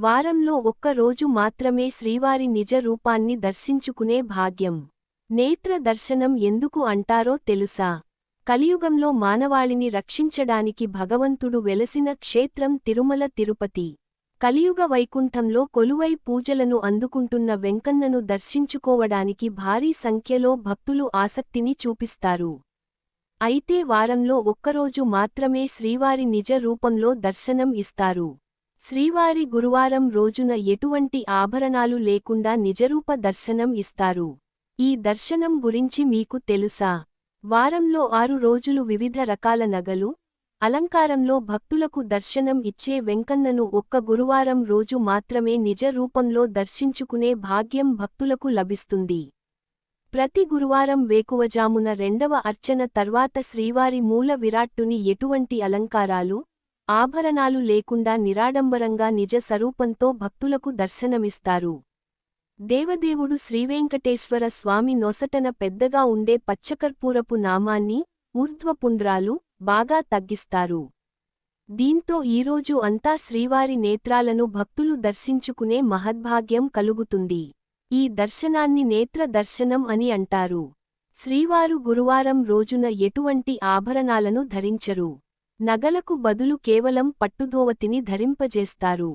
వారంలో ఒక్క రోజు మాత్రమే శ్రీవారి నిజ రూపాన్ని దర్శించుకునే భాగ్యం. నేత్ర దర్శనం ఎందుకు అంటారో తెలుసా? కలియుగంలో మానవాళిని రక్షించడానికి భగవంతుడు వెలసిన క్షేత్రం తిరుమల తిరుపతి. కలియుగ వైకుంఠంలో కొలువై పూజలను అందుకుంటున్న వెంకన్నను దర్శించుకోవడానికి భారీ సంఖ్యలో భక్తులు ఆసక్తిని చూపిస్తారు. అయితే వారంలో ఒక్కరోజు మాత్రమే శ్రీవారి నిజ రూపంలో దర్శనం ఇస్తారు. శ్రీవారి గురువారం రోజున ఎటువంటి ఆభరణాలు లేకుండా నిజరూప దర్శనం ఇస్తారు? ఈ దర్శనం గురించి మీకు తెలుసా? వారంలో ఆరు రోజులు వివిధ రకాల నగలు అలంకారంలో భక్తులకు దర్శనం ఇచ్చే వెంకన్నను ఒక్క గురువారం రోజు మాత్రమే నిజ రూపంలో దర్శించుకునే భాగ్యం భక్తులకు లభిస్తుంది. ప్రతి గురువారం వేకువజామున రెండవ అర్చన తర్వాత శ్రీవారి మూల విరాట్టుని ఎటువంటి అలంకారాలు ఆభరణాలు లేకుండా నిరాడంబరంగా నిజ స్వరూపంతో భక్తులకు దర్శనమిస్తారు. దేవదేవుడు శ్రీవేంకటేశ్వర స్వామి నొసటన పెద్దగా ఉండే పచ్చకర్పూరపు నామాన్ని ఊర్ధ్వపుండ్రాలు బాగా తగ్గిస్తారు. దీంతో ఈరోజు అంతా శ్రీవారి నేత్రాలను భక్తులు దర్శించుకునే మహద్భాగ్యం కలుగుతుంది. ఈ దర్శనాన్ని నేత్ర దర్శనం అని అంటారు. శ్రీవారు గురువారం రోజున ఎటువంటి ఆభరణాలను ధరించరు. నగలకు బదులు కేవలం పట్టుధోవతిని ధరింపజేస్తారు.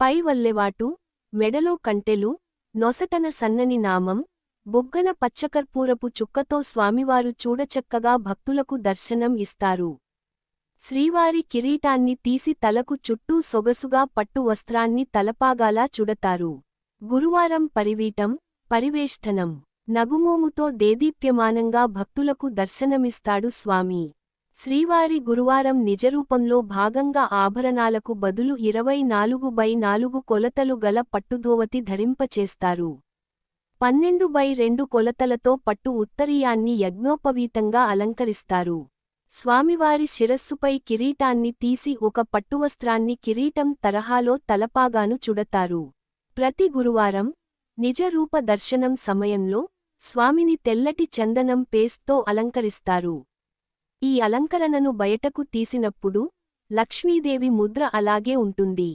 పై వల్లెవాటు మెడలో కంటెలు నొసటన సన్నని నామం బొగ్గన పచ్చకర్పూరపు చుక్కతో స్వామివారు చూడచక్కగా భక్తులకు దర్శనం ఇస్తారు. శ్రీవారి కిరీటాన్ని తీసి తలకు చుట్టూ సొగసుగా పట్టు వస్త్రాన్ని తలపాగాలా చుడతారు. గురువారం పరివీటం పరివేష్టనం నగుమోముతో దేదీప్యమానంగా భక్తులకు దర్శనమిస్తాడు స్వామి. శ్రీవారి గురువారం నిజరూపంలో భాగంగా ఆభరణాలకు బదులు ఇరవై నాలుగు బై నాలుగు కొలతలు గల పట్టుధోవతి ధరింపచేస్తారు. పన్నెండు బై రెండు కొలతలతో పట్టు ఉత్తరీయాన్ని యజ్ఞోపవీతంగా అలంకరిస్తారు. స్వామివారి శిరస్సుపై కిరీటాన్ని తీసి ఒక పట్టువస్త్రాన్ని కిరీటం తరహాలో తలపాగాను చుడతారు. ప్రతి గురువారం నిజరూప దర్శనం సమయంలో స్వామిని తెల్లటి చందనం పేస్ట్తో అలంకరిస్తారు. ఈ అలంకరణను బయటకు తీసినప్పుడు లక్ష్మీదేవి ముద్ర అలాగే ఉంటుంది.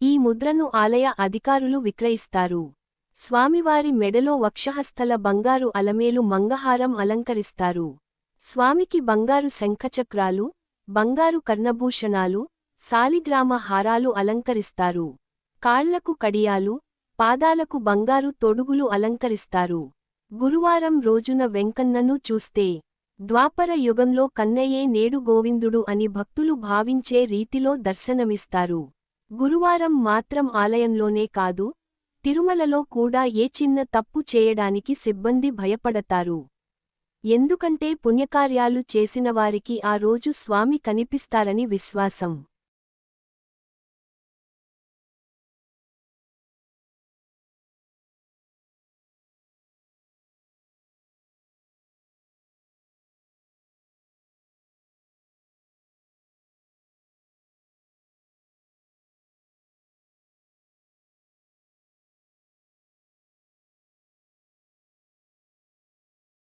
ఈ ముద్రను ఆలయ అధికారులు విక్రయిస్తారు. స్వామివారి మెడలో వక్షహస్థల బంగారు అలమేలు మంగహారం అలంకరిస్తారు. స్వామికి బంగారు శంఖచక్రాలు బంగారు కర్ణభూషణాలు సాలిగ్రామ హారాలు అలంకరిస్తారు. కాళ్ళకు కడియాలు పాదాలకు బంగారు తొడుగులు అలంకరిస్తారు. గురువారం రోజున వెంకన్నను చూస్తే ద్వాపర యుగంలో కన్నయ్యే నేడు గోవిందుడు అని భక్తులు భావించే రీతిలో దర్శనమిస్తారు. గురువారం మాత్రం ఆలయంలోనే కాదు తిరుమలలో కూడా ఏ చిన్న తప్పు చేయడానికి సిబ్బంది భయపడతారు. ఎందుకంటే పుణ్యకార్యాలు చేసినవారికి ఆ రోజు స్వామి కనిపిస్తారని విశ్వాసం.